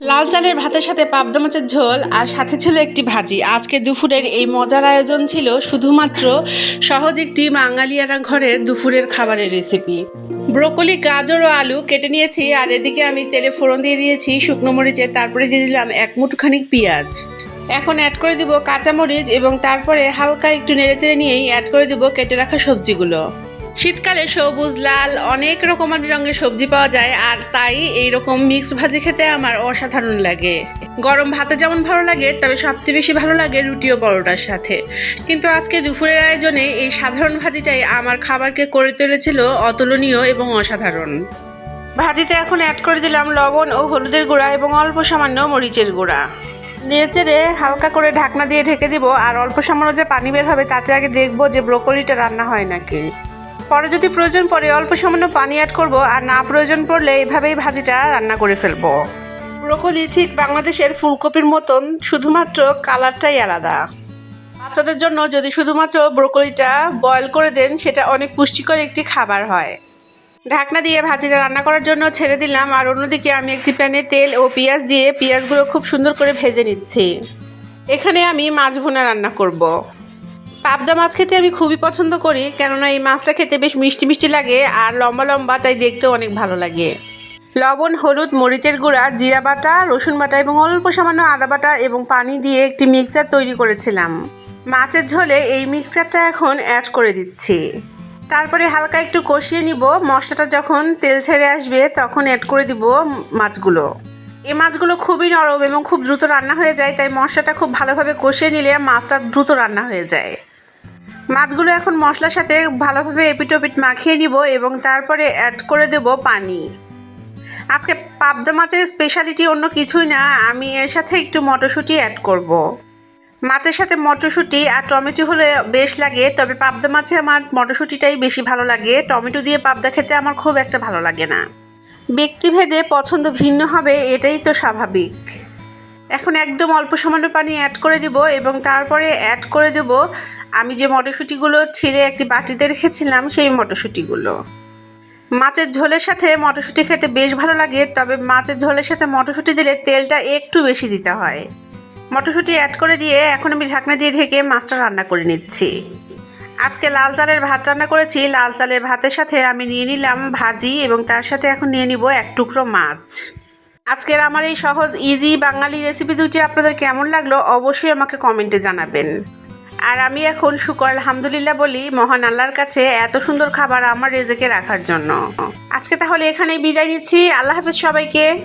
লাল চালের ভাতের সাথে পাবদা মাছের ঝোল আর সাথে ছিল একটি ভাজি। আজকে দুপুরের এই মজার আয়োজন ছিল শুধুমাত্র সহজ একটি বাঙালিয়ারা ঘরের দুপুরের খাবারের রেসিপি ব্রোকলি, গাজর ও আলু কেটে নিয়েছি আর এদিকে আমি তেলে ফোড়ন দিয়ে দিয়েছি, শুকনো মরিচের তারপরে দিয়ে দিলাম এক মুঠখানি পেঁয়াজ। এখন অ্যাড করে দিব কাঁচামরিচ এবং তারপরে হালকা একটু নেড়েচেড়ে নিয়েই অ্যাড করে দিব কেটে রাখা সবজিগুলো। শীতকালে সবুজ, লাল, অনেক রকমের রঙের সবজি পাওয়া যায় আর তাই এই রকম মিক্স ভাজি খেতে আমার অসাধারণ লাগে। গরম ভাতে যেমন ভালো লাগে, তবে সবচেয়ে বেশি ভালো লাগে রুটি ও পরোটার সাথে। কিন্তু আজকে দুপুরের আয়োজনে এই সাধারণ ভাজিটাই আমার খাবারকে করে তুলেছিল অতুলনীয় এবং অসাধারণ। ভাজিতে এখন অ্যাড করে দিলাম লবণ ও হলুদের গুঁড়া এবং অল্প সামান্য মরিচের গুঁড়া। নেড়েচেড়ে হালকা করে ঢাকনা দিয়ে ঢেকে দিব আর অল্প সামান্য যে পানি বের হবে তাতে আগে দেখব যে ব্রোকলিটা রান্না হয় নাকি। পরে যদি প্রয়োজন পড়ে অল্প সামান্য পানি অ্যাড করব, আর না প্রয়োজন পড়লে এভাবেই ভাজিটা রান্না করে ফেলব। ব্রোকলি ঠিক বাংলাদেশের ফুলকপির মতন, শুধুমাত্র কালারটাই আলাদা। বাচ্চাদের জন্য যদি শুধুমাত্র ব্রোকলিটা বয়েল করে দেন, সেটা অনেক পুষ্টিকর একটি খাবার হয়। ঢাকনা দিয়ে ভাজিটা রান্না করার জন্য ছেড়ে দিলাম, আর অন্যদিকে আমি একটি প্যানে তেল ও পেঁয়াজ দিয়ে পেঁয়াজগুলো খুব সুন্দর করে ভেজে নিচ্ছি। এখানে আমি মাছ ভুনা রান্না করব। পাবদা মাছ খেতে আমি খুবই পছন্দ করি, কেননা এই মাছটা খেতে বেশ মিষ্টি মিষ্টি লাগে আর লম্বা লম্বা, তাই দেখতেও অনেক ভালো লাগে। লবণ, হলুদ, মরিচের গুঁড়া, জিরা বাটা, রসুন বাটা এবং অল্প সামান্য আদা বাটা এবং পানি দিয়ে একটি মিক্সচার তৈরি করেছিলাম। মাছের ঝোলে এই মিক্সচারটা এখন অ্যাড করে দিচ্ছি। তারপরে হালকা একটু কষিয়ে নিব, মশলাটা যখন তেল ছেড়ে আসবে তখন অ্যাড করে দিব মাছগুলো। এই মাছগুলো খুবই নরম এবং খুব দ্রুত রান্না হয়ে যায়, তাই মশলাটা খুব ভালোভাবে কষিয়ে নিলে মাছটা দ্রুত রান্না হয়ে যায়। মাছগুলো এখন মশলার সাথে ভালোভাবে এপিটোপিট মাখিয়ে নিব এবং তারপরে অ্যাড করে দেব পানি। আজকে পাবদা মাছের স্পেশালিটি অন্য কিছুই না, আমি এর সাথে একটু মটরশুঁটি অ্যাড করব। মাছের সাথে মটরশুঁটি আর টমেটো হলে বেশ লাগে, তবে পাবদা মাছে আমার মটরশুঁটিটাই বেশি ভালো লাগে। টমেটো দিয়ে পাবদা খেতে আমার খুব একটা ভালো লাগে না। ব্যক্তিভেদে পছন্দ ভিন্ন হবে, এটাই তো স্বাভাবিক। এখন একদম অল্প সামান্য পানি অ্যাড করে দিব এবং তারপরে অ্যাড করে দেব আমি যে মটরশুঁটিগুলো ছিঁড়ে একটি বাটিতে রেখেছিলাম, সেই মটরশুঁটিগুলো। মাছের ঝোলের সাথে মটরশুঁটি খেতে বেশ ভালো লাগে, তবে মাছের ঝোলের সাথে মটরশুঁটি দিলে তেলটা একটু বেশি দিতে হয়। মটরশুঁটি অ্যাড করে দিয়ে এখন আমি ঢাকনা দিয়ে ঢেকে মাছটা রান্না করে নিচ্ছি। আজকে লাল চালের ভাত রান্না করেছি। লাল চালের ভাতের সাথে আমি নিয়ে নিলাম ভাজি এবং তার সাথে এখন নিয়ে নিব এক টুকরো মাছ। আজকের আমার এই সহজ ইজি বাঙালি রেসিপি দুটি আপনাদের কেমন লাগল অবশ্যই আমাকে কমেন্টে জানাবেন। আর আমি এখন শুকর, আলহামদুলিল্লাহ বলি, মহান আল্লাহর কাছে এত সুন্দর খাবার আমার রেজেকে রাখার জন্য। আজকে তাহলে এখানেই বিদায় নিচ্ছি। আল্লাহ হাফেজ সবাইকে।